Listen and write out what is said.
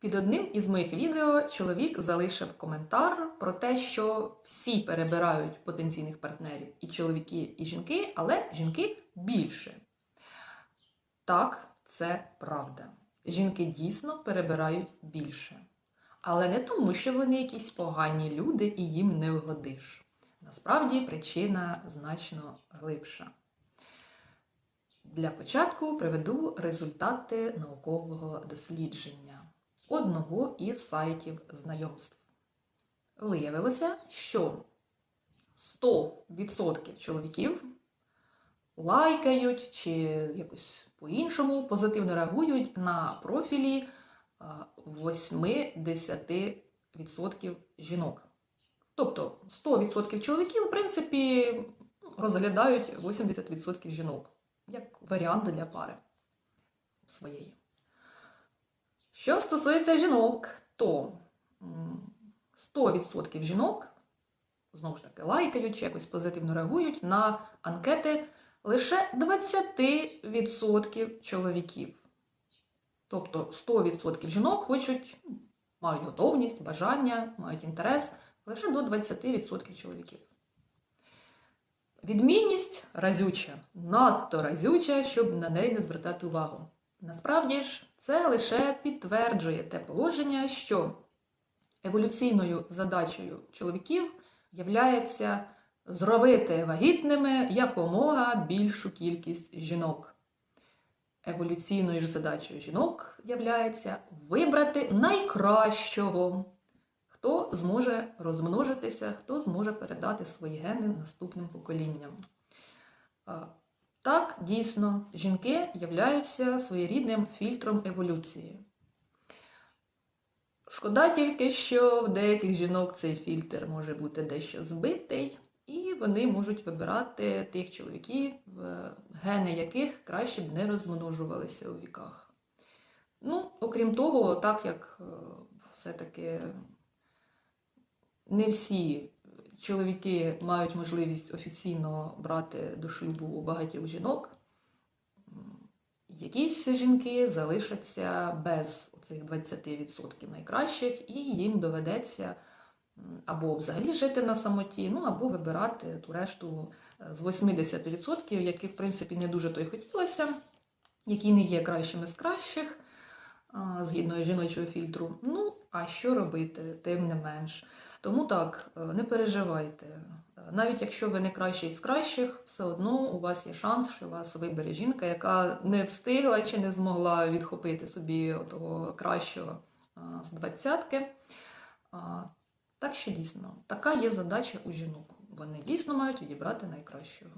Під одним із моїх відео чоловік залишив коментар про те, що всі перебирають потенційних партнерів і чоловіки, і жінки, але жінки більше. Так, це правда. Жінки дійсно перебирають більше. Але не тому, що вони якісь погані люди і їм не вгодиш. Насправді причина значно глибша. Для початку приведу результати наукового дослідження одного із сайтів знайомств. Виявилося, що 100% чоловіків лайкають чи якось по-іншому позитивно реагують на профілі а, 8-10% жінок. Тобто 100% чоловіків, в принципі, розглядають 80% жінок як варіант для пари своєї. Що стосується жінок, то 100% жінок, знову ж таки, лайкають чи якось позитивно реагують на анкети лише 20% чоловіків. Тобто 100% жінок хочуть, ну, мають готовність, бажання, мають інтерес лише до 20% чоловіків. Відмінність разюча, надто разюча, щоб на неї не звертати увагу. Насправді ж, це лише підтверджує те положення, що еволюційною задачею чоловіків являється зробити вагітними якомога більшу кількість жінок. Еволюційною ж задачею жінок являється вибрати найкращого, хто зможе розмножитися, хто зможе передати свої гени наступним поколінням. Так, дійсно, жінки являються своєрідним фільтром еволюції. Шкода тільки, що в деяких жінок цей фільтр може бути дещо збитий, і вони можуть вибирати тих чоловіків, гени яких краще б не розмножувалися у віках. Ну, окрім того, так як е, все-таки не всі чоловіки мають можливість офіційно брати до шлюбу багатьох жінок, якісь жінки залишаться без цих 20% найкращих, і їм доведеться або взагалі жити на самоті, ну або вибирати ту решту е, з 80%, яких, в принципі, не дуже то й хотілося, які не є кращими з кращих, згідно жіночого фільтру. Ну, а що робити, тим не менш. Тому так, е, не переживайте. Навіть якщо ви не кращий з кращих, все одно у вас є шанс, що вас вибере жінка, яка не встигла чи не змогла відхопити собі того кращого з двадцятки. Так що дійсно, така є задача у жінок. Вони дійсно мають відібрати найкращого.